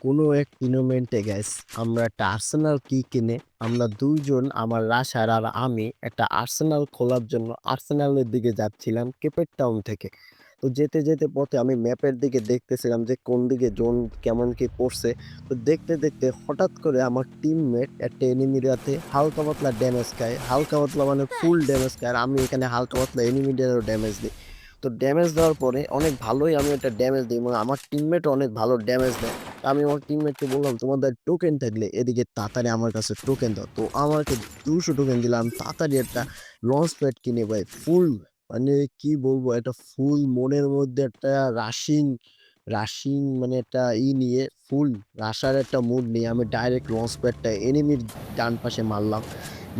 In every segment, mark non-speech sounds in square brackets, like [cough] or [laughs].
কোনো এক টুর্নামেন্টে গ্যাস আমরা একটা আর্সেনাল কি কিনে আমরা দুইজন আমার রাশার আর আমি একটা আর্সেনাল খোলার জন্য আর্সেনালের দিকে যাচ্ছিলাম কেপের টাউন থেকে। তো যেতে যেতে পথে আমি ম্যাপের দিকে দেখতেছিলাম যে কোন দিকে জোন কেমন কি পড়ছে। তো দেখতে দেখতে হঠাৎ করে আমার টিমমেট একটা এনিমিরাতে হালকা পাতলা ড্যামেজ খায়। হালকা পাতলা মানে ফুল ড্যামেজ খায় আর আমি এখানে হালকা পাতলা এনিমিটারও ড্যামেজ দিই। তো ড্যামেজ দেওয়ার পরে অনেক ভালোই আমি একটা ড্যামেজ দিই এবং আমার টিমমেট অনেক ভালো ড্যামেজ দেয়। আমি আমার টিমমেটকে বললাম, তোমাদের টোকেন থাকলে এদিকে তাড়াতাড়ি আমার কাছে টোকেন দাও। তো আমাকে দুশো টোকেন দিলাম, তাড়াতাড়ি একটা লঞ্চ প্যাড কিনে ভাই ফুল মানে কি বলব, একটা ফুল মনের মধ্যে একটা রাশিং রাশিং মানে একটা ই নিয়ে ফুল রাশার একটা মুড নিয়ে আমি ডাইরেক্ট লঞ্চ প্যাডটা এনিমির ডান পাশে মারলাম।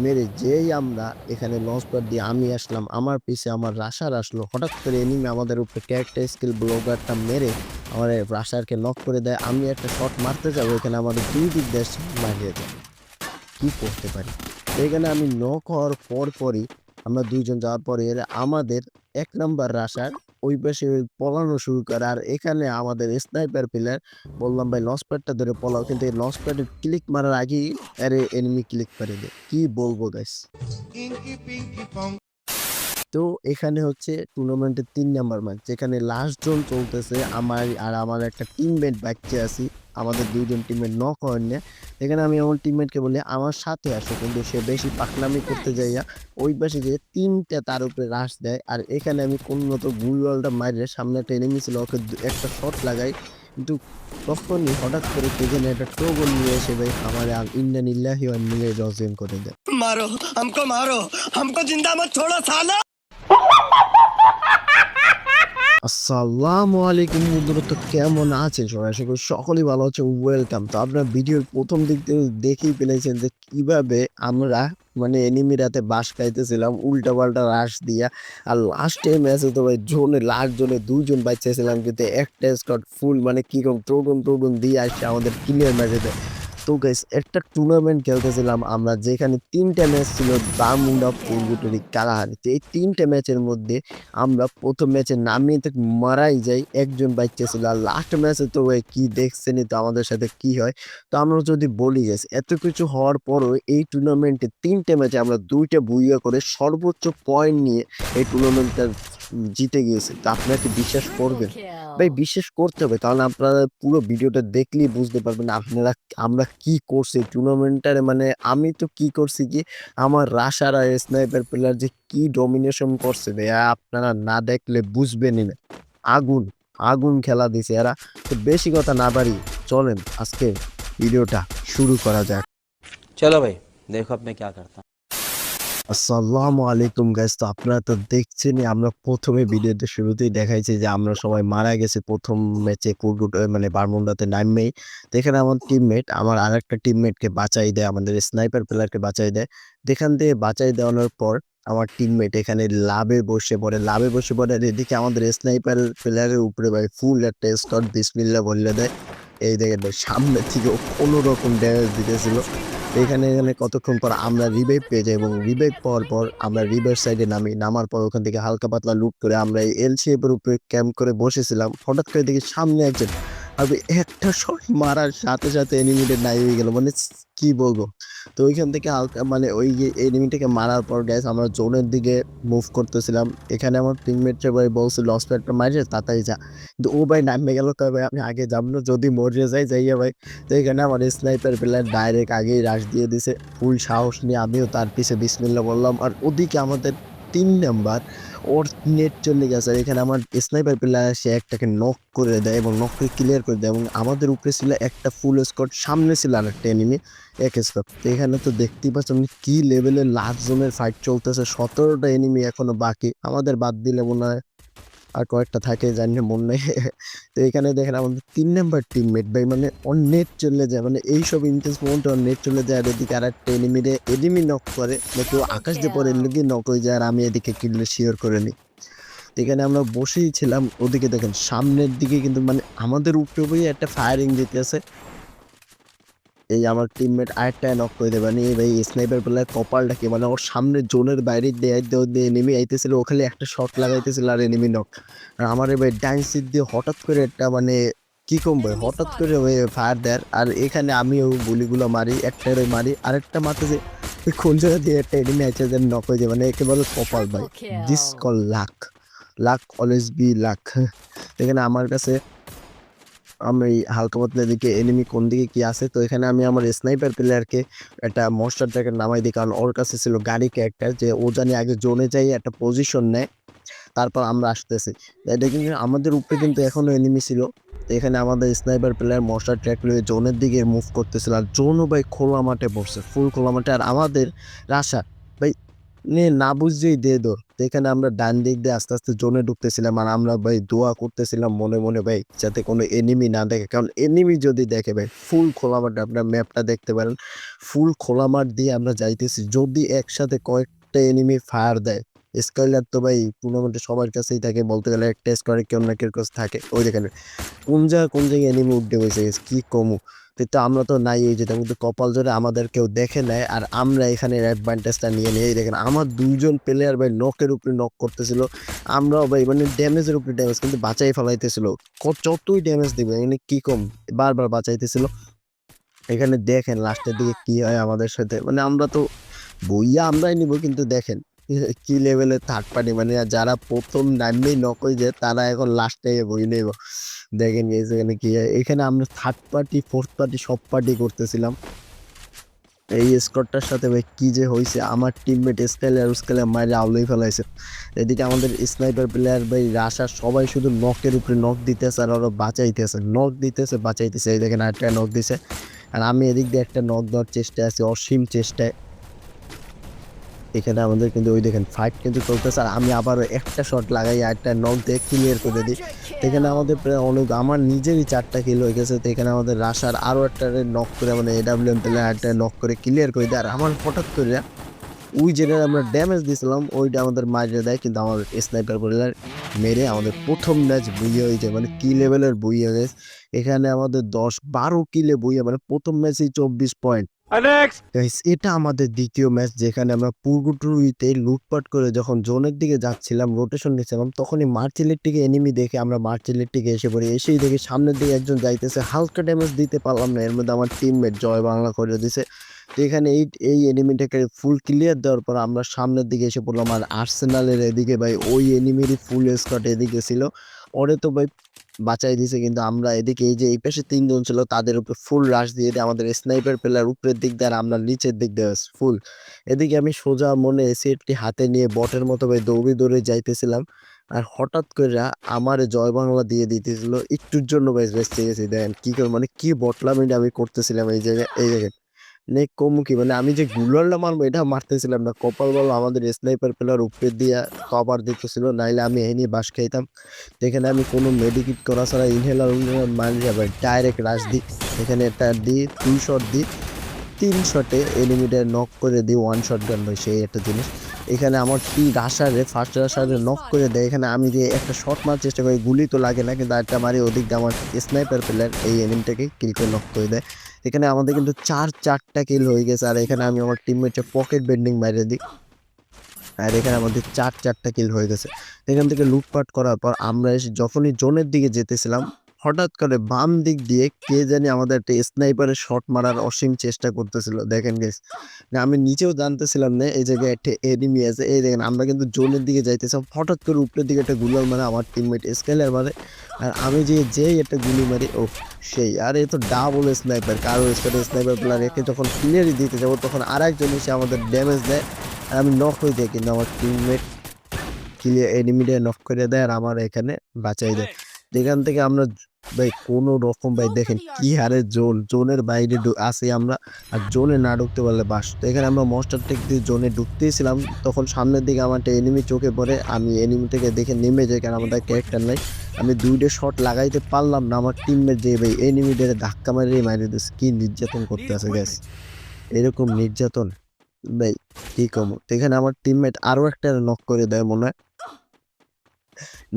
মেরে যেই আমরা এখানে লঞ্চ প্যাড দিয়ে আমি আসলাম, আমার পিছে আমার রাশার আসলো। হঠাৎ করে এনিমি আমাদের উপরে ক্যারেক্টার স্কিল ব্লগারটা মেরে আমার রাশারকে নক করে দেয়। আমি একটা শট মারতে যাব, এখানে আমাদের দুই দিক দেশ মারিয়ে দেয়। কি করতে পারি? এখানে আমি নক হওয়ার পর পরই আমরা দুইজন যাওয়ার পরে আমাদের এক নাম্বার রাশার ওই পাশে পলানো শুরু করে। আর এখানে আমাদের স্নাইপার প্লেয়ার বললাম ভাই লঞ্চ প্যাডটা ধরে পলাও। কিন্তু এই লঞ্চ প্যাডের ক্লিক মারার আগেই আরে এনিমি ক্লিক করে দেয় কি বলব গাইস. তো এখানে হচ্ছে টুর্নামেন্টের তিন নাম্বার ম্যাচ যেখানে লাস্ট জন চলতেছে আমার আর আমার একটা টিমমেট বাচ্চা আছি আমাদের দুইজন টিমমেট নক হয় না। এখানে আমি আমার টিমমেটকে বলি আমার সাথে আসো কিন্তু সে বেশি পাকলামি করতে যাইয়া ওই পাশে যে তিনটা তার উপরে রাশ দেয় আর এখানে আমি কোনো মতো গুলওয়ালটা মারলে সামনে একটা এনেমি ছিল ওকে একটা শট লাগাই। কিন্তু তখনই হঠাৎ করে কেজেন একটা টোগল নিয়ে এসে ভাই আমার ইন্ডিয়ান ইল্লাহি মিলে রজেন করে দেয়। মারো আমকো মারো আমকো জিন্দা মত ছোড়ো সালা। আসসালামু আলাইকুম বন্ধুরা, তো কেমন আছেন সবাই? আশা করি সকলেই ভালো আছে ওয়েলকাম তো আপনার ভিডিওর প্রথম দিক থেকে দেখেই পেলেছেন যে কীভাবে আমরা মানে এনিমি রাতে বাস খাইতেছিলাম উল্টা পাল্টা রাশ দিয়া। আর লাস্টে ম্যাচে তো ভাই জোনে লাস্ট জোনে দুইজন বাচ্চাছিলাম কিন্তু একটা স্কট ফুল মানে কি রকম টোটন দিয়ে আসছে আমাদের ক্লিয়ার ম্যাচে দেয় তো গাইস একটা টুর্নামেন্ট খেলতেছিলাম আমরা, যেখানে তিনটা ম্যাচ ছিল বারমুন্ডা ফুলগুটরি কালাহারি তো এই তিনটা ম্যাচের মধ্যে আমরা প্রথম ম্যাচে নামিয়ে তো মারাই যাই, একজন বাচ্চা ছিল আর লাস্ট ম্যাচে তো ওই কি দেখছেনই তো আমাদের সাথে কি হয়? তো আমরা যদি বলি গেছি এত কিছু হওয়ার পরও এই টুর্নামেন্টে তিনটে ম্যাচে আমরা দুইটা বুইয়া করে সর্বোচ্চ পয়েন্ট নিয়ে এই টুর্নামেন্টটা জিতে গিয়েছে তো আপনারা কি বিশ্বাস করবেন ভাই বিশ্বাস করতে হবে কারণ আপনারা পুরো ভিডিওটা দেখলেই বুঝতে পারবেন আপনারা আমরা কি করছি টুর্নামেন্টারে মানে আমি তো কি করছি কি আমার রাশার আর স্নাইপার প্লেয়ার যে কি ডমিনেশন করছে ভাইয়া আপনারা না দেখলে বুঝবেনই না আগুন আগুন খেলা দিছে এরা তো বেশি কথা না বাড়ি চলেন আজকে ভিডিওটা শুরু করা যাক चलो भाई देखो अब मैं क्या करता हूँ আসসালামু আলাইকুম গাইস তো আপনারা তো দেখছেনই, আমরা প্রথমে ভিডিওতে শুরুতেই দেখাইছি যে আমরা সবাই মারা গেছে। প্রথম ম্যাচে কুরগুট মানে বারমুন্ডাতে নামবেই তো এখানে আমার টিমমেট আমার আরেকটা টিমমেটকে বাঁচাই দেয়, আমাদের স্নাইপার প্লেয়ারকে বাঁচাই দেয়। যেখান দিয়ে বাঁচাই দেওয়ানোর পর আমার টিমমেট এখানে লাভে বসে পড়ে। লাভে বসে পড়ে এদিকে আমাদের স্নাইপার প্লেয়ারের উপরে ভাই ফুল একটা স্টট বিসমিল্লা বললে দেয়। এই দেখেন সামনে থেকে কোনো রকম ড্যামেজ দিতেছিল। এখানে এখানে কতক্ষণ পর আমরা রিভাইভ পেয়ে যাই এবং রিভাইভ পাওয়ার পর আমরা রিভার সাইডে নামি, নামার পর ওখান থেকে হালকা পাতলা লুট করে আমরা এই এল শেপের উপরে ক্যাম্প করে বসেছিলাম। হঠাৎ করে দেখি সামনে একজন ভাই একটা শট মারার সাথে সাথে এনিমিটে নাই হয়ে গেল। মানে কি বলব? তো ওইখান থেকে হালকা মানে ওই এনিমিটাকে মারার পর গ্যাস আমরা জোনের দিকে মুভ করতেছিলাম। এখানে আমার টিমমেটটা ভাই বলছে লস প্যাডটা মারিয়ে তাড়াতাড়ি যা। কিন্তু ও ভাই নামে গেল তো ভাই, আমি আগে যাব না, যদি মরে যাই, যাইয়া ভাই। তো এখানে আমার স্নাইপার প্লেয়ার ডাইরেক্ট আগেই রাশ দিয়ে দিছে। ফুল সাহস নিয়ে আমিও তার পিছে বিসমিল্লা বললাম। আর ওদিকে আমাদের তিন নাম্বার ওর নেট চলে গেছে। আর এখানে আমার স্নাইপার প্লেয়ার সে একটাকে নক করে দেয় এবং নক করে ক্লিয়ার করে দেয় এবং আমাদের উপরে ছিল একটা ফুল স্কট সামনে ছিল আর একটা এনিমি এক স্কট এখানে তো দেখতেই পাচ্ছেন কী লেভেলের লাস্ট জোনের ফাইট চলতেছে। সতেরোটা এনিমি এখনও বাকি। আমাদের বাদ দিলে মনে হয় আর কয়েকটা থাকে জানি না মন নেই। তো এখানে দেখেন আমাদের তিন নাম্বার টিমমেট ভাই মানে ওর নেট চলে যায় মানে এইসব ইন্টেন্স মোমেন্টে ওর নেট চলে যায়। আর এদিকে আর একটা এনিমিরে এনিমি নক করে না কেউ আকাশ দিয়ে পরে লুকিয়ে নক হয়ে যায় আর আমি এদিকে কিনলে শিওর করে নিই। এখানে আমরা বসেই ছিলাম ওদিকে দেখেন সামনের দিকে কিন্তু মানে আমাদের উপরে একটা ফায়ারিং দিতেছে। এই আমার টিমমেট আরেকটা নক করে দেবে। মানে ভাই স্নাইপার প্লেয়ার কপালটা কি মানে ওর সামনে জোনের বাইরে দিয়ে দিয়ে এনিমি আইতেছিল ওখানে একটা শট লাগাইতেছিল আর এনিমি নক আর আমার ভাই ডাইন সিট দিয়ে হঠাৎ করে একটা মানে কি কম ভাই হঠাৎ করে ওই ফায়ার দেয়। আর এখানে আমিও গুলিগুলো মারি একটারে মারি। আরেকটা মারতেছে ওই কোন জায়গা দিয়ে একটা এনিমি আছে যে নক হয়ে যায় মানে একেবারে কপাল ভাই। This call luck luck always be luck এখানে আমার কাছে আমি হালকা পাতলা দিকে এনিমি কোন দিকে কি আছে। তো এখানে আমি আমার স্নাইপার প্লেয়ারকে একটা মনস্টারটাকে নামাই দিই, কারণ ওর কাছে ছিল গাড়ি ক্যারেক্টার যে ও জানি আগে জোনে যাই, একটা পজিশন নেয়, তারপর আমরা আসতেছি। এটা কিন্তু আমাদের উপরে কিন্তু এখনও এনিমি ছিল। এখানে আমাদের স্নাইপার প্লেয়ার মশার ট্র্যাক লয়ে জোনের দিকে মুভ করতেছিল, আর জোনও ভাই খোলা মাঠে পড়ছে ফুল খোলা মাঠে। আর আমাদের রাশা, ভাই, নে না বুঝতেই দে দোর তো এখানে আমরা ডান দিক দিয়ে আস্তে আস্তে জোনে ঢুকতেছিলাম আর আমরা ভাই দোয়া করতেছিলাম মনে মনে ভাই যাতে কোনো এনিমি না দেখে। কারণ এনিমি যদি দেখে ভাই ফুল খোলা মাঠে আপনার ম্যাপটা দেখতে পারেন। ফুল খোলা মাঠ দিয়ে আমরা যাইতেছি। যদি একসাথে কয়েকটা এনিমি ফায়ার দেয় স্কাইলার তো ভাই টুর্নামেন্টে সবার কাছেই থাকে, বলতে গেলে একটা স্কোয়ারে কেউ না কেউ কাছে থাকে। ওই দেখেন, কোন জায়গায় কোন জায়গায় এনিমি উঠে বসে গেছে, কি কমু? তো আমরা তো নাই এই যেটা কিন্তু কপাল জোরে আমাদের কেউ দেখে নেয় আর আমরা এখানে অ্যাডভান্টেজটা নিয়ে নিয়ে দেখেন, আমার দুইজন প্লেয়ার ভাই নকের উপরে নক করতেছিল, আমরাও ভাই মানে ড্যামেজের উপরে ড্যামেজ কিন্তু বাঁচাই ফেলাইতেছিল। যতই ড্যামেজ দিবে এখানে কি কম, বারবার বাঁচাইতেছিল। এখানে দেখেন লাস্টের দিকে কি হয় আমাদের সাথে মানে আমরা তো বইয়া আমরাই নিব, কিন্তু দেখেন [laughs] কি লেভেলের থার্ড পার্টি মানে যারা প্রথম নামবেই নক হয়ে যায়, তারা এখন লাস্টে বই নেব। দেখেন guys, এখানে কি এখানে আমরা থার্ড পার্টি ফোর্থ পার্টি সব পার্টি করতেছিলাম। এই স্কোরটার সাথে ভাই কি যে হয়েছে আমার টিমমেট স্কেলে আর স্কেলে মাইরে আউলেই ফেলাইছে। এদিকে আমাদের স্নাইপার প্লেয়ার ভাই রাশা সবাই শুধু নকের উপরে নক দিতেছে আর ওরা বাঁচাইতেছে। নক দিতেছে, বাঁচাইতেছে, এই দেখেন আরেকটা নক দিছে। আর আমি এদিক দিয়ে একটা নক দেওয়ার চেষ্টায় আছি, অসীম চেষ্টায়। এখানে আমাদের কিন্তু ওই দেখেন ফাইট কিন্তু চলতেছে। আর আমি আবারও একটা শট লাগাই একটা নক দিয়ে ক্লিয়ার করে দিই। এখানে আমাদের প্রায় অনেক, আমার নিজেরই চারটা কিল হয়ে গেছে। তো এখানে আমাদের রাশার আরও একটা নক করে মানে এডাব্লিউ এম প্লেয়ার একটা নক করে ক্লিয়ার করে দেয়। আর আমার হঠাৎ করে ওই যেটা আমরা ড্যামেজ দিয়েছিলাম ওইটা আমাদের মারিয়ে দেয়। কিন্তু আমার স্নাইপার প্লেয়ার মেরে আমাদের প্রথম ম্যাচ বুইয়ে হয়ে যায় মানে কি লেভেলের বুইয়ে গেছে এখানে আমাদের দশ বারো কিলে বুইয়ে মানে প্রথম ম্যাচেই চব্বিশ পয়েন্ট এটা আমাদের দ্বিতীয় ম্যাচ যেখানে আমরা পূর্বটুরিতে লুটপাট করে যখন জোনের দিকে যাচ্ছিলাম রোটেশন নিচ্ছিলাম, তখনই মার্চিলের দিকে এনিমি দেখে আমরা মার্চিলের দিকে এসে পড়ি। এসেই দেখি সামনের দিকে একজন যাইতেছে, হালকা ড্যামেজ দিতে পারলাম না। এর মধ্যে আমার টিমমেট জয় বাংলা করে দিছে। তো এখানে এই এই এনিমিটাকে ফুল ক্লিয়ার দেওয়ার পর আমরা সামনের দিকে এসে পড়লাম। আর আর্সেনালের এদিকে ভাই, ওই এনিমিরই ফুল স্কট এদিকে ছিল। ওরে তো ভাই বাঁচাই দিছে। কিন্তু আমরা এদিকে এই যে এই পাশে তিনজন ছিল, তাদের উপরে ফুল রাশ দিয়ে দিয়ে আমাদের স্নাইপার প্লেয়ার উপরের দিক দিয়ে আর আমরা নিচের দিক দিয়ে ফুল এদিকে আমি সোজা মনে এসিটি হাতে নিয়ে বটের মতো ভাই দৌড়ে দৌড়ে যাইতেছিলাম। আর হঠাৎ করে আমার জয় বাংলা দিয়ে দিতেছিল। একটুর জন্য ভাই বেঁচে গেছি। দেখেন কী করে মানে কী বটলাম আমি করতেছিলাম এই জায়গায় এই জায়গায়। নে কমু কি? মানে আমি যে গুলারটা মারবো, এটা মারতেছিলাম না। কপাল বল আমাদের স্নাইপার প্লেয়ার উপরে দিয়ে কভার দিতেছিল, নাইলে আমি এই নিয়ে বাস খাইতাম। এখানে আমি কোনো মেডিকিট করা ছাড়া ইনহেলার মারি যাবে ডাইরেক্ট রাশ দিই। এখানে একটা দিই দুই শট দিই, তিন শটে এলিমিটার নক করে দিই ওয়ান শট গান হয় সেই একটা জিনিস। এখানে আমার কি রাশারে ফার্স্ট রাশারে নক করে দেয়, এখানে আমি যে একটা শট মারার চেষ্টা করি, গুলি তো লাগে না, কিন্তু একটা মারি, ওদিক দিয়ে আমার স্নাইপার প্লেয়ার এই এনিমটাকে কিল করে নক করে দেয়। এখানে আমাদের কিন্তু চার চারটা কিল হয়ে গেছে, আর এখানে আমি আমার টিমমেটে পকেট বেন্ডিং বাইরে দিই। আর এখানে আমাদের চার চারটা কিল হয়ে গেছে। এখান থেকে লুটপাট করার পর আমরা এসে যখনই জোনের দিকে যেতেছিলাম হঠাৎ করে বাম দিক দিয়ে কে জানি আমাদের একটা স্নাইপারের শট মারার অসীম চেষ্টা করতেছিল। দেখেন গেস আমি নিচেও জানতেছিলাম না এই জায়গায় একটা এনিমি আছে। এই দেখেন আমরা কিন্তু জোনের দিকে যাইতেছিলাম। হঠাৎ করে উপরের দিকে একটা গুলার মানে আমার টিমমেট স্কেলার মারে। আর আমি যে যেই একটা গুলি মারি ও সেই। আর এ তো ডাবল স্নাইপার কারও স্কোয়াডে স্নাইপার প্লেয়ার একে যখন ক্লিয়ারই দিতে যাব তখন আর একজন এসে আমাদের ড্যামেজ দেয়। আর আমি নক হয়ে যাই কিন্তু আমার টিমমেট ক্লিয়ার এনিমিটা নক করে দেয় আর আমার এখানে বাঁচাই দেয়। যেখান থেকে আমরা ভাই, কোনো রকম ভাই, দেখেন কি হারে জোন জোনের বাইরে আসি আমরা, আর জোনে না ঢুকতে পারলে বাস। তো এখানে আমরা মস্টার টেক দিয়ে জোনে ঢুকতেছিলাম, তখন সামনের দিকে আমার একটা এনিমি চোখে পড়ে, আমি এনিমি থেকে দেখে নেমে যাই, কারণ আমাদের ক্যারেক্টার নাই। আমি দুইটা শট লাগাইতে পারলাম না, আমার টিমমেট যে ভাই এনিমিটারে ধাক্কা মারিয়ে মারিয়ে দিচ্ছে কি নির্যাতন করতে আছে গ্যাস এরকম নির্যাতন, ভাই, কি কম? এখানে আমার টিমমেট আরও একটা নক করে দেয় মনে হয়।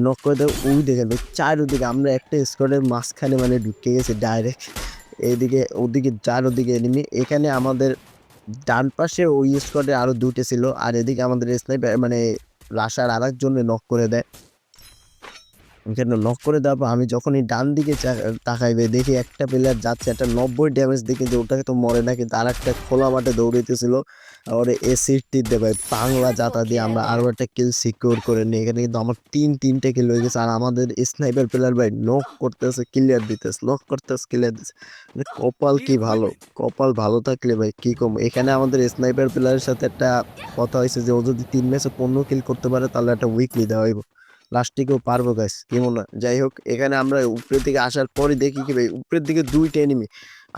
নক করে দেয় ওই দেখেন ভাই, চারোদিকে আমরা একটা স্কোয়াডের মাঝখানে মানে ঢুকে গেছি ডাইরেক্ট এদিকে, ওদিকে চার ওদিকে এনিমি এখানে আমাদের ডান পাশে ওই স্কোয়াডে আরও দুটো ছিল, আর এদিকে আমাদের স্নাইপার মানে রাশার আর একজনে নক করে দেয়। ওখানে নক করে দেওয়ার পর আমি যখনই ডান দিকে চা- তাকাই ভাই দেখি একটা প্লেয়ার যাচ্ছে একটা নব্বই ড্যামেজ দিয়ে কিন্তু ওটাকে তো মরে না কিন্তু আর একটা খোলা মাঠে দৌড়াইতেছিল। আর এ সিটটিতে ভাই বাংলা জাতা দিয়ে আমরা আরও একটা কিল সিকিউর করে নিই। এখানে কিন্তু আমার তিন তিনটে কিল হয়ে গেছে। আর আমাদের স্নাইপার প্লেয়ার ভাই নক করতেছে ক্লিয়ার দিতেছে নক করতেছে ক্লিয়ার দিতেছে। মানে কপাল কি ভালো? কপাল ভালো থাকলে ভাই কি কম এখানে আমাদের স্নাইপার প্লেয়ারের সাথে একটা কথা হয়েছে যে ও যদি তিন ম্যাচে পনেরো কিল করতে পারে তাহলে একটা উইকলি দেওয়া হইব। লাস্টিকেও পারব গাইস কি মনে হয়? যাই হোক এখানে আমরা উপরের দিকে আসার পরে দেখি কি ভাই উপরের দিকে দুইটা এনিমি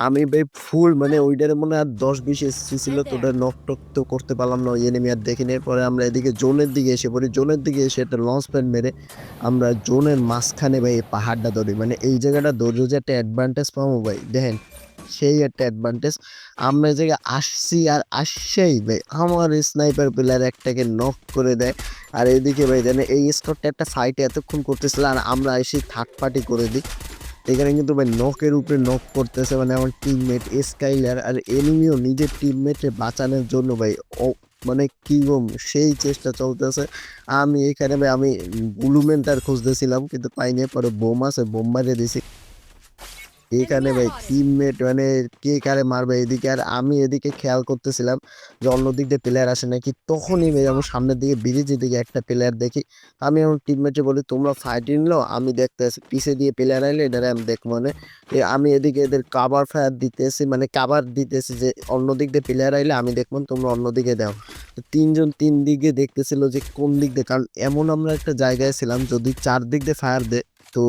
আমি ভাই ফুল মানে ওইটার মনে হয় আর দশ বিশ এসছি ছিল তো ওটা নক টক তো করতে পারলাম না ওই এনিমি আর দেখিনি। পরে আমরা এদিকে জোনের দিকে এসে পড়ি। জোনের দিকে এসে একটা লঞ্চ প্যাড মেরে আমরা জোনের মাঝখানে ভাই এই পাহাড়টা ধরি। মানে এই জায়গাটা ধৈর্য যে একটা অ্যাডভান্টেজ পাবো ভাই। দেখেন সেই একটা অ্যাডভান্টেজ আমরা জায়গায় আসছি আর আসছেই ভাই, আমার স্নাইপার প্লেয়ার একটাকে নক করে দেয়। আর এদিকে ভাই জানে এই স্কটটা একটা ফাইটে এতক্ষণ করতেছিল আর আমরা এসে থার্ড পার্টি করে দিই। এখানে কিন্তু ভাই নকের উপরে নক করতেছে মানে আমার টিমমেট স্কাইলার আর এনিমিও নিজের টিমমেটে বাঁচানোর জন্য ভাই, ও মানে কি বম সেই চেষ্টা চলতেছে। আমি এখানে ভাই, আমি বুলুমেন্টার খুঁজতেছিলাম, কিন্তু পাইনি। পরে বোম আছে, বোম মারিয়ে দিছি। এখানে ভাই টিমমেট মানে কে কারে মারবে এদিকে? আর আমি এদিকে খেয়াল করতেছিলাম যে অন্য দিক দিয়ে প্লেয়ার আসে নাকি? তখনই ভাই আমার সামনের দিকে ব্রিজের দিকে একটা প্লেয়ার দেখি। আমি আমার টিমমেটে বলি তোমরা ফাইট নিলো আমি দেখতে আসি পিছে দিয়ে প্লেয়ার আইলে এটারে আমি দেখব মানে। আমি এদিকে এদের কাবার ফায়ার দিতেছি মানে কাবার দিতেছি যে অন্য দিক দিয়ে প্লেয়ার আইলে আমি দেখব তোমরা অন্যদিকে দাও। তো তিনজন তিন দিকে দেখতেছিল যে কোন দিক দিয়ে কারণ এমন আমরা একটা জায়গায় ছিলাম যদি চার দিক দিয়ে ফায়ার দে তো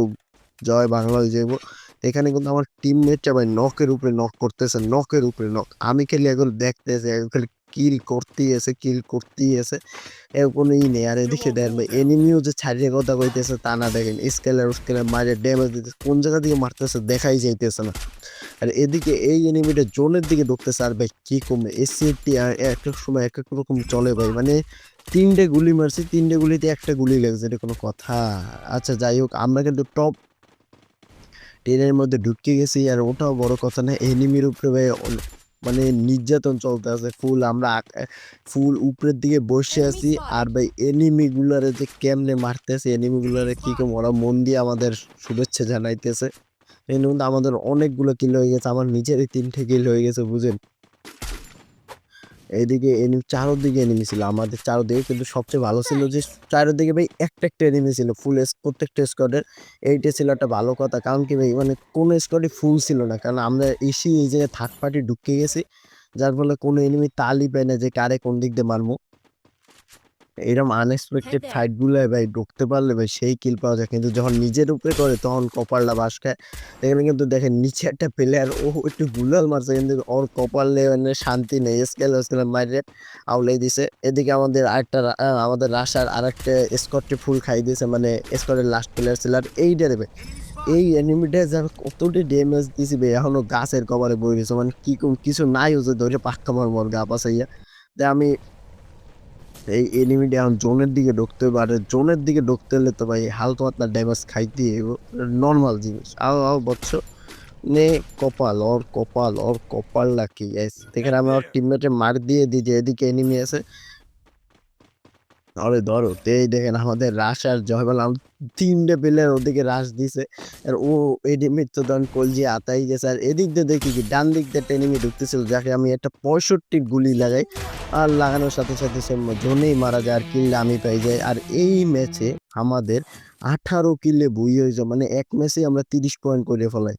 জয় বাংলা হয়ে যাব এখানে কিন্তু আমার টিমমেটটা ভাই নকের উপরে নক করতেছে নকের উপরে নক আমি খালি এখন দেখতেছি, এখন খালি কিল করতেই আছে কিল করতেই আছে এর কোনো ই নেই। আর এদিকে দেখেন ভাই এনিমিও যে ছাড়িয়ে কথা কইতেছে তা না দেখেন স্কেলার স্কেলার মারে ড্যামেজ দিতেছে, কোন জায়গা থেকে মারতেছে দেখাই যাইতেছে না। আর এদিকে এই এনিমিটা জোনের দিকে ঢুকতেছে, আর ভাই কি কমে এসিটি এক এক সময় এক এক রকম চলে ভাই মানে তিনটে গুলি মারছি, তিনটে গুলিতে একটা গুলি লেগেছে, এটা কোনো কথা। আচ্ছা যাই হোক, আমরা কিন্তু টপ ট্রেনের মধ্যে ঢুকে গেছি আর ওটাও বড় কথা না এনিমির উপরে ভাই মানে নির্যাতন চলতে আছে ফুল আমরা ফুল উপরের দিকে বসে আছি আর ভাই এনিমিগুলারে যে কেমনে মারতেছে এনিমিগুলারে কী কি কম ওরা মন দিয়ে আমাদের শুভেচ্ছা জানাইতেছে। এর মধ্যে আমাদের অনেকগুলো কিল হয়ে গেছে আমার নিজেরই তিনটে কিল হয়ে গেছে বুঝেন? এইদিকে এনিমি চারোদিকে এনিমি ছিল। আমাদের চারোদিকে কিন্তু সবচেয়ে ভালো ছিল যে, চারোদিকে ভাই একটা একটা এনিমি ছিল ফুল প্রত্যেকটা স্কোয়াডের এইটা ছিল একটা ভালো কথা, কারণ কি ভাই মানে কোনো স্কোয়াডই ফুল ছিল না, কারণ আমরা এসে এই জায়গায় থার্ড পার্টি ঢুকে গেছি, যার ফলে কোনো এনিমি তালই পায় না যে কারে কোন দিক দিয়ে মারবো। এরকম আনএক্সপেক্টেড ফাইটগুলো ভাই ঢুকতে পারলে ভাই সেই কিল পাওয়া যায়। কিন্তু যখন নিজের উপরে করে তখন কপালটা বাস খায়। এখানে কিন্তু দেখেন নিচে একটা প্লেয়ার ও একটু গুলাল মারছে কিন্তু ওর কপালে মানে শান্তি নেই। স্কেল স্কেল মাইরে আউলাই দিছে। এদিকে আমাদের আরেকটা আমাদের রাশার আরেকটা স্কটটি ফুল খাই দিয়েছে। মানে স্কটের লাস্ট প্লেয়ার ছিল। আর এই ডেরবে এই এনিমিটা যার কতটি ড্যামেজ দিয়েছি ভাই এখনও গাছের কভারে বই গেছে। মানে কি কিছু নাই হচ্ছে ধরে পাক্কা মার মর গা পাশাইয়া তাই আমি এই এনিমিটা এখন জোনের দিকে ঢুকতে পারে জোনের দিকে ঢুকতে হলে তো ভাই হালকা পাতলা ড্যামেজ খাইতে নর্মাল জিনিস। আও আও বচ্চ নে, কপাল, ওর কপাল ওর কপাল লাকি এখানে আমি ওর টিমমেটে মার দিয়ে দিই, যে এদিকে এনিমি আছে। আরে ধরো, তো এই দেখেন আমাদের রাশ আর জয়বাল তিনটে প্লেয়ার ওদিকে রাশ দিছে। আর ও এনিমির তো ধরেন কলজি আতাই গেছে। আর এদিক দিয়ে দেখি কি ডান দিক দিয়ে একটা এনিমি ঢুকতেছিল, যাকে আমি একটা পঁয়ষট্টি গুলি লাগাই। আর লাগানোর সাথে সাথে সে জন্যই মারা যায় আর কিলটা আমি পাই যাই। আর এই ম্যাচে আমাদের আঠারো কিলে বই হয়েছে মানে এক ম্যাচে আমরা তিরিশ পয়েন্ট করে ফেলাই।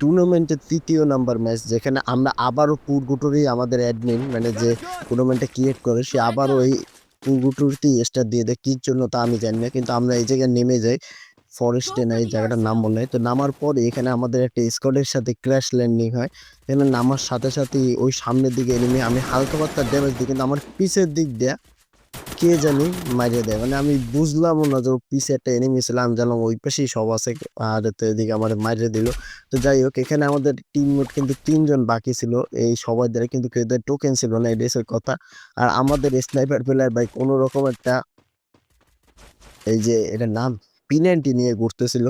টুর্নামেন্টের তৃতীয় নাম্বার ম্যাচ যেখানে আমরা আবারও পুরগুটোরই আমাদের অ্যাডমিন মানে যে টুর্নামেন্টটা ক্রিয়েট করে সে আবারও এই পুরগুটোরতেই স্টার দিয়ে দেয় কির জন্য তা আমি জানি না কিন্তু আমরা এই জায়গায় নেমে যাই। ফরেস্টে নাই জায়গাটার নাম বলে তো নামার পর এখানে আমাদের একটা স্কোয়াডের সাথে ক্র্যাশ ল্যান্ডিং হয়। এখানে নামার সাথে সাথে ওই সামনের দিকে এনিমি আমি হালকা পাতলা ড্যামেজ দিই, কিন্তু আমার পিছের দিক দিয়ে কে জানি মারিয়ে দেয়। মানে আমি বুঝলামও না যে পিছে একটা এনিমি ছিল, আমি জানলাম ওই পাশেই সব আছে, আর তো এদিকে আমার মারিয়ে দিল। তো যাই হোক, এখানে আমাদের টিম মোট কিন্তু তিনজন বাকি ছিল, এই সবার দ্বারা কিন্তু কেউ টোকেন ছিল না এই কথা। আর আমাদের স্নাইপার প্লেয়ার ভাই কোনো রকম একটা, এই যে এটার নাম? পিনান্টি নিয়ে ঘুরতেছিল।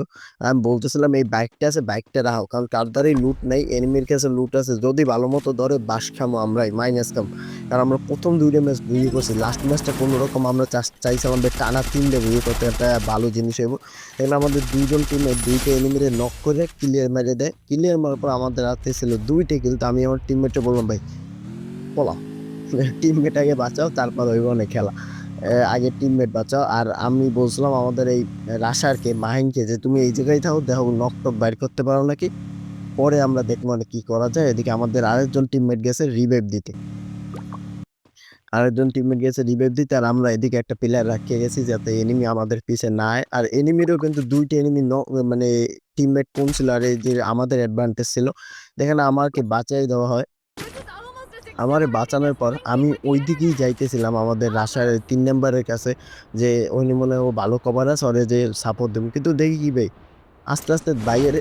আমি বলতেছিলাম, এই বাইকটা আছে বাইকটা রাখো কারণ কার দ্বারাই লুট নেই এনিমির কাছে লুট আছে। যদি ভালো মতো ধরে, বাস খামো আমরাই মাইনাস খাম। কারণ আমরা প্রথম দুইটা ম্যাচ বুঝিয়ে করছি। লাস্ট ম্যাচটা কোনো রকম আমরা চাইছিলাম যে টানা তিনটে বুঝিয়ে করতে, একটা ভালো জিনিস হইব। এখানে আমাদের দুইজন টিমে দুইটা এনিমিরে নক করে ক্লিয়ার মেরে দেয়। ক্লিয়ার মারার পর আমাদের হাতে ছিল দুইটা কিন্তু আমি আমার টিমমেটকে বললাম, ভাই পলাও টিমমেট আগে বাঁচাও, তারপর হইব অনেক খেলা। আগে টিমমেট বাঁচাও। আর আমি বলছিলাম আমাদের এই রাশারকে, মাহিনকে, যে তুমি এই জায়গায় থাকো দেখো নক টক বাইর করতে পারো নাকি? পরে আমরা দেখব মানে কি করা যায়। এদিকে আমাদের আরেকজন টিমমেট গেছে রিভাইভ দিতে। আরেকজন টিমমেট গেছে রিভাইভ দিতে, আর আমরা এদিকে একটা প্লেয়ার রাখিয়ে গেছি যাতে এনিমি আমাদের পিছে না আয়। আর এনিমিরও কিন্তু দুইটা এনিমি মানে টিমমেট কম ছিল আর এই যে আমাদের অ্যাডভান্টেজ ছিল। দেখেন, আমাকে বাঁচাই দেওয়া হয়। আমারে বাঁচানোর পর আমি ওই দিকেই যাইতেছিলাম আমাদের রাশার তিন নম্বরের কাছে, যে ওই মনে হয় ও ভালো কভার আছে, ওরে যে সাপোর্ট দেবো। কিন্তু দেখি কি ভাই, আস্তে আস্তে বাইরের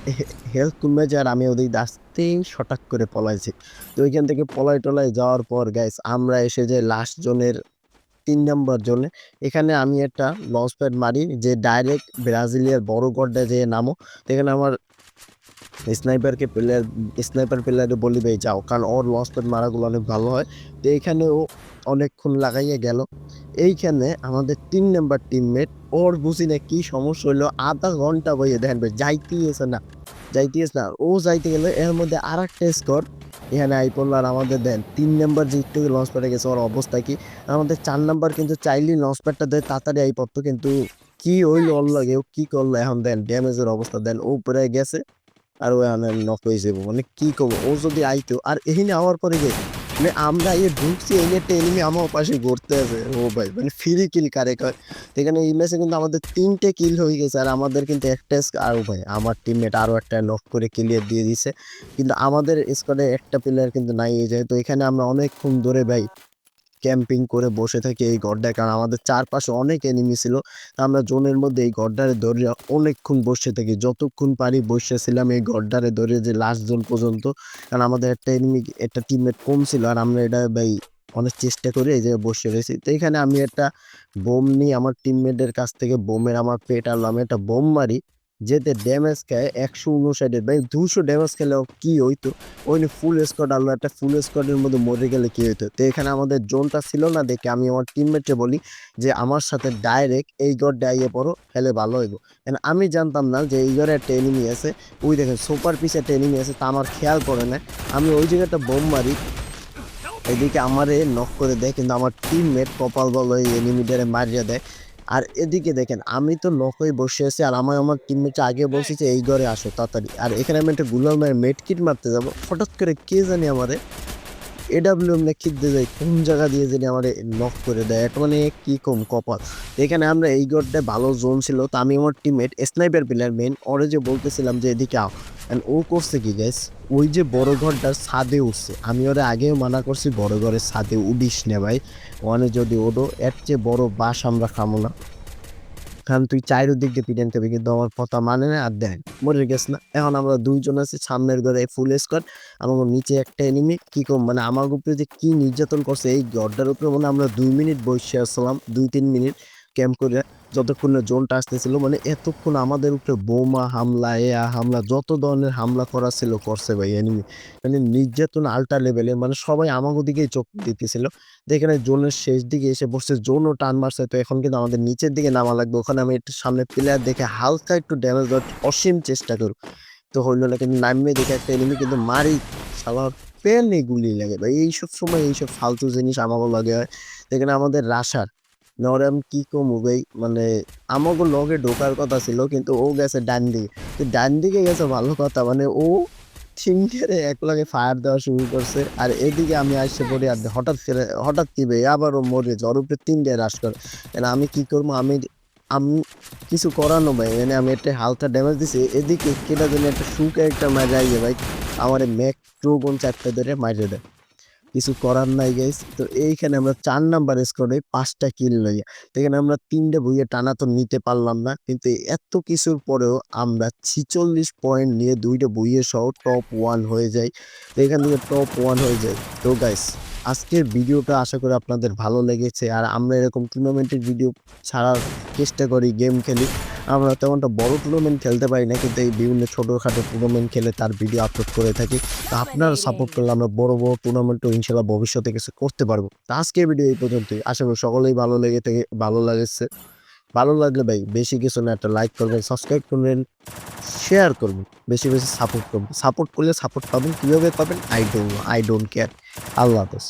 হেলথ কমে যায় আর আমি দিয়ে আসতেই শটাক করে পলাইছি। তো ওইখান থেকে পলাই টলাই যাওয়ার পর গাইস আমরা এসে যে লাস্ট জোনের তিন নম্বর জোনে, এখানে আমি একটা লঞ্চ প্যাড মারি, যে ডাইরেক্ট ব্রাজিলিয়ার বড় গড্ডা যে নামো। তো এখানে আমার স্নাইপারকে প্লেয়ার স্নাইপার প্লেয়ারে বলি ভাই যাও। কারণ ওর প্যাড মারাগুলো অনেক ভালো হয়। তো এইখানে ও অনেকক্ষণ লাগাইয়া গেল। এইখানে আমাদের তিন নাম্বার টিমমেট ওর বুঝি না কি সমস্যা হইল, আধা ঘণ্টা বইয়ে দেখেন ভাই যাইতেই আছে না। যাইতেই আছে না, ও যাইতে গেলে এর মধ্যে আর একটা স্কোর এখানে আই পড়ল আর আমাদের দেন, তিন নাম্বার যে লঞ্চ প্যাডে গেছে, ওর অবস্থা কি? আমাদের চার নাম্বার কিন্তু চাইলেই লঞ্চ প্যাডটা দেয়, তাড়াতাড়ি আই পড়তো কিন্তু কি হইল, ওর লাগে, ও কি করল? এখন দেন ড্যামেজের অবস্থা দেন, ও পরে গেছে। আর ও এখন নক হয়ে যাব। মানে কি করব? ও যদি আইতো, আর এখানে আওয়ার পরে গে মানে আমরা এই ঢুকছি, এই একটা এনিমি আমার পাশে ঘুরতে আছে। ও ভাই মানে ফ্রি কিল কারে কয়? এখানে এই ম্যাচে কিন্তু আমাদের তিনটে কিল হয়ে গেছে, আর আমাদের কিন্তু একটা আর ভাই, আমার টিমমেট আরও একটা নক করে ক্লিয়ার দিয়ে দিছে। কিন্তু আমাদের স্কোয়াডে একটা প্লেয়ার কিন্তু নাই যায় তো এখানে আমরা অনেকক্ষণ ধরে ভাই ক্যাম্পিং করে বসে থাকি এই গড্ডায়। কারণ আমাদের চারপাশে অনেক এনিমি ছিল। আমরা জোনের মধ্যে এই গড্ডারে ধরে অনেকক্ষণ বসে থাকি। যতক্ষণ পারি বসেছিলাম এই গড্ডারে ধরে যে লাস্ট জোন পর্যন্ত। কারণ আমাদের একটা এনিমি একটা টিমমেট কম ছিল আর আমরা এটা ভাই অনেক চেষ্টা করে এই যে বসে রয়েছি। তো এখানে আমি একটা বোম নিয়ে, আমার টিমমেটের কাছ থেকে বোমের আমার পেট আনলাম। একটা বোম মারি। যেতে ড্যামেজ খায় একশো উনষাটের ভাই, দুশো ড্যামেজ খেলেও কী হইতো? ওই ফুল স্কোয়াড আনলো, একটা ফুল স্কোয়াডের মধ্যে মরে গেলে কী হইতো? তো এখানে আমাদের জোনটা ছিল না দেখে আমি আমার টিমমেটে বলি যে, আমার সাথে ডাইরেক্ট এই গড় আইয়ে পড়ো হেলে ভালো হইব। কেন আমি জানতাম না যে, এই ঘরে একটা এনিমি আছে। ওই দেখেন সুপার পিস একটা এনিমি আছে, তা আমার খেয়াল করে না আমি ওই জায়গাটা বোম মারি। এদিকে আমারে নক করে দেয়, কিন্তু আমার টিমমেট কপাল বল ওই এনিমিটারে মারিয়ে দেয়। আর এদিকে দেখেন, আমি তো হয়ে বসে আছি আর আমার আমার টিমমেট আগে বলছি যে, এই ঘরে আসো তাড়াতাড়ি। আর এখানে আমি একটা মায়ের মেট কিট মারতে যাব। হঠাৎ করে কে জানি আমারে এডাব্লিউ এম খিদতে যাই কোন জায়গা দিয়ে জানি আমার নক করে দেয়। এটা মানে কি কম কপাল। এখানে আমরা এই গড়টায় ভালো জোন ছিল, তো আমি আমার টিমমেট স্নাইপার প্লেয়ার মেন ওরে যে বলতেছিলাম যে, এদিকে আও। অ্যান্ড ও করছে কি গাইস ওই যে বড় ঘরটার ছাদে উঠছে। আমি ওরা আগেও মানা করছি, বড় ঘরের ছাদে উঠিস নে ভাই। ওখানে যদি ওডো এর চেয়ে বড় বাস আমরা খামো না। কারণ তুই চাইরো দিক দিয়ে পিটান খাবি কিন্তু আমার কথা মানে না আর দেন মরে গেছ না। এখন আমরা দুইজন আছি, সামনের ঘরে ফুল স্কোয়াড আমার নিচে একটা এনিমি কি কম মানে আমার উপরে যে কি নির্যাতন করছে, এই ঘরটার উপরে মানে আমরা দুই মিনিট বসে আসলাম দুই তিন মিনিট। ক্যাম্প করে যতক্ষণ না জোনটা আসতেছিল মানে এতক্ষণ আমাদের উপরে বোমা হামলা এ হামলা, যত ধরনের হামলা করা ছিল করছে ভাই এনিমি মানে নির্যাতন আল্টা লেভেলের মানে সবাই আমাকে দিকেই চোখ দিতেছিল। তো এখানে জোনের শেষ দিকে এসে বসছে, জোনও টান মারছে, তো এখন কিন্তু আমাদের নিচের দিকে নামা লাগবে। ওখানে আমি একটু সামনে প্লেয়ার দেখে হালকা একটু ড্যামেজ দেওয়ার অসীম চেষ্টা করব। তো হইল না কিন্তু নামিয়ে দেখে একটা এনিমি কিন্তু মারি সালার পেনে গুলি লাগে ভাই। এইসব সময় এইসব ফালতু জিনিস আমাকে লাগে হয়। তো এখানে আমাদের রাশার নরে আমি কি কমু ভাই মানে আমাকে লগে ঢোকার কথা ছিল কিন্তু ও গেছে ডান দিকে তো ডান দিকে গেছে ভালো কথা মানে ও তিনটে এক লগে ফায়ার দেওয়া শুরু করছে আর এদিকে আমি আসছে পড়ি আর হঠাৎ করে হঠাৎ কি ভাই আবারও মরে জ্বর উপরে তিনটে রাশ করে এখানে আমি কি করব আমি আমি, কিছু করানো ভাই মানে আমি একটা হালকা ড্যামেজ দিছি, এদিকে কেটা জন্য একটা শুকে একটা মারে আইয়ে ভাই। আমার মেট্রো কোন চারটে ধরে মাইরে দেয় কিছু করার নাই গাইস তো এইখানে আমরা চার নাম্বার স্কোরে পাঁচটা কিল লইয়া তো এখানে আমরা তিনটে বইয়ে টানা তো নিতে পারলাম না। কিন্তু এত কিছুর পরেও আমরা ছিচল্লিশ পয়েন্ট নিয়ে দুইটা বইয়ে সহ টপ ওয়ান হয়ে যাই। তো এখান থেকে টপ ওয়ান হয়ে যায় তো গাইস আজকের ভিডিওটা আশা করি আপনাদের ভালো লেগেছে। আর আমরা এরকম টুর্নামেন্টের ভিডিও ছাড়ার চেষ্টা করি গেম খেলি। আমরা তেমনটা বড় টুর্নামেন্ট খেলতে পারি না, কিন্তু এই বিভিন্ন ছোটোখাটো টুর্নামেন্ট খেলে তার ভিডিও আপলোড করে থাকি। তো আপনারা সাপোর্ট করলে আমরা বড় বড় টুর্নামেন্টও ইনশাল্লাহ ভবিষ্যতে কিছু করতে পারব। তো আজকের ভিডিও এই পর্যন্তই। আশা করি সকলেই ভালো লেগে থেকে, ভালো লাগেছে। ভালো লাগলে ভাই বেশি কিছু না, একটা লাইক করবেন সাবস্ক্রাইব করবেন শেয়ার করবেন, বেশি বেশি সাপোর্ট করবেন। সাপোর্ট করলে সাপোর্ট পাবেন, কীভাবে পাবেন? I don't I don't care আল্লাহ হাফেজ।